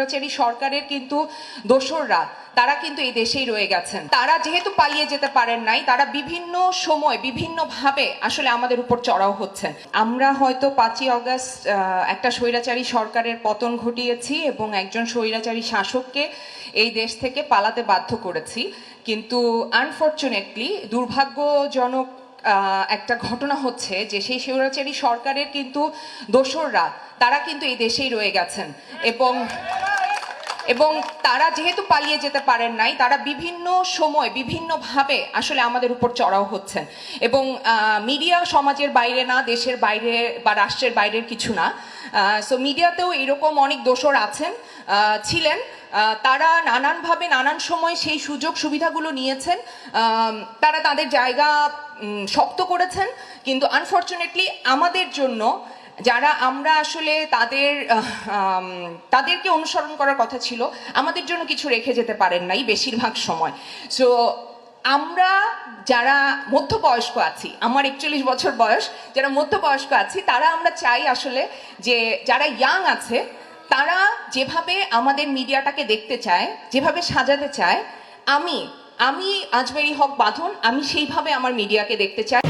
স্বৈরাচারী সরকারের কিন্তু দোসররা, তারা কিন্তু এই দেশেই রয়ে গেছেন। তারা যেহেতু পালিয়ে যেতে পারেন নাই, তারা বিভিন্ন সময় বিভিন্নভাবে আসলে আমাদের উপর চড়াও হচ্ছেন। আমরা হয়তো পাঁচই অগস্ট একটা স্বৈরাচারী সরকারের পতন ঘটিয়েছি এবং একজন স্বৈরাচারী শাসককে এই দেশ থেকে পালাতে বাধ্য করেছি। কিন্তু আনফর্চুনেটলি দুর্ভাগ্যজনক একটা ঘটনা হচ্ছে যে সেই স্বৈরাচারী সরকারের কিন্তু দোসররা, তারা কিন্তু এই দেশেই রয়ে গেছেন। এবং এবং তারা যেহেতু পালিয়ে যেতে পারেন নাই, তারা বিভিন্ন সময় বিভিন্নভাবে আসলে আমাদের উপর চড়াও হচ্ছেন। এবং মিডিয়া সমাজের বাইরে না, দেশের বাইরে বা রাষ্ট্রের বাইরের কিছু না। সো মিডিয়াতেও এরকম অনেক দোষর আছেন ছিলেন। তারা নানানভাবে নানান সময় সেই সুযোগ সুবিধাগুলো নিয়েছেন। তারা তাদের জায়গা শক্ত করেছেন। কিন্তু আনফর্চুনেটলি আমাদের জন্য যারা আমরা আসলে তাদের তাদেরকে অনুসরণ করার কথা ছিল, আমাদের জন্য কিছু রেখে যেতে পারেন নাই বেশিরভাগ সময়। সো আমরা যারা মধ্যবয়স্ক আছি, আমার একচল্লিশ বছর বয়স, যারা মধ্যবয়স্ক আছি, তারা আমরা চাই আসলে যে যারা ইয়াং আছে, তারা যেভাবে আমাদের মিডিয়াটাকে দেখতে চায়, যেভাবে সাজাতে চায়, আমি আমি আজমেরি হক বাঁধন, আমি সেইভাবে আমার মিডিয়াকে দেখতে চাই।